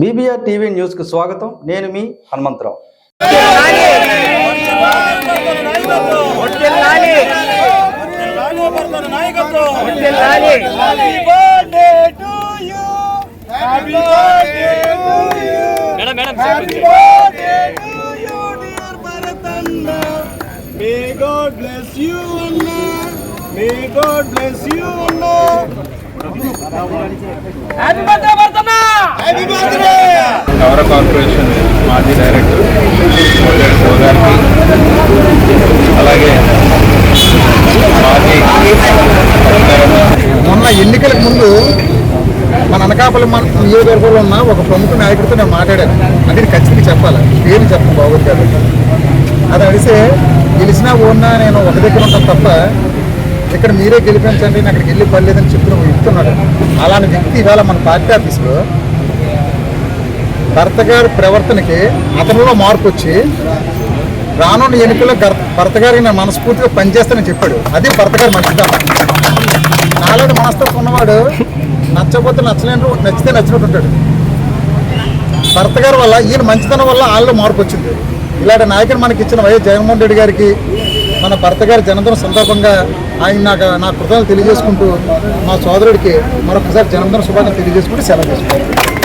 BBR TV న్యూస్కు స్వాగతం. నేను మీ హనుమంతరావు. హనుమంత నగర కార్పొరేషన్ మాజీ డైరెక్టర్ గారికి అలాగే మాజీ మొన్న ఎన్నికలకు ముందు మన అనకాపల్లి మన నియోజకవర్గంలో ఉన్న ఒక ప్రముఖ నాయకుడితో నేను మాట్లాడాను. అది ఖచ్చితంగా చెప్పాలి. పేరు చెప్పను బాగోదు కాదు అది అడిగితే గెలిచినా ఓడినా నేను ఒక దగ్గర ఉంటాను తప్ప ఇక్కడ మీరే గెలిపించండి నేను అక్కడికి వెళ్ళి పర్లేదని చెప్పిన ఒక అలాంటి వ్యక్తి ఇవాళ మన పార్టీ ఆఫీస్లో భర్త గారి ప్రవర్తనకి అతనిలో మార్పు వచ్చి రానున్న ఎన్నికల్లో భర్త గారికి నేను మనస్ఫూర్తిగా పనిచేస్తానని చెప్పాడు. అది భర్త గారి మంచిదమ్మ నాలుగు మనస్తత్వం ఉన్నవాడు నచ్చకపోతే నచ్చలేని నచ్చితే నచ్చినట్టు ఉంటాడు. భర్త గారి వల్ల ఈయన మంచితనం వల్ల వాళ్ళలో మార్పు వచ్చింది. ఇలాంటి నాయకుడు మనకి ఇచ్చిన వైఎస్ జగన్మోహన్ రెడ్డి గారికి మన భర్త గారి జన్మదిన సందర్భంగా ఆయన నాకు నా కృతజ్ఞతలు తెలియజేసుకుంటూ మా సోదరుడికి మరొకసారి జన్మదిన శుభాకాంక్షలు తెలియజేసుకుంటూ సెలవు చేసుకుంటాను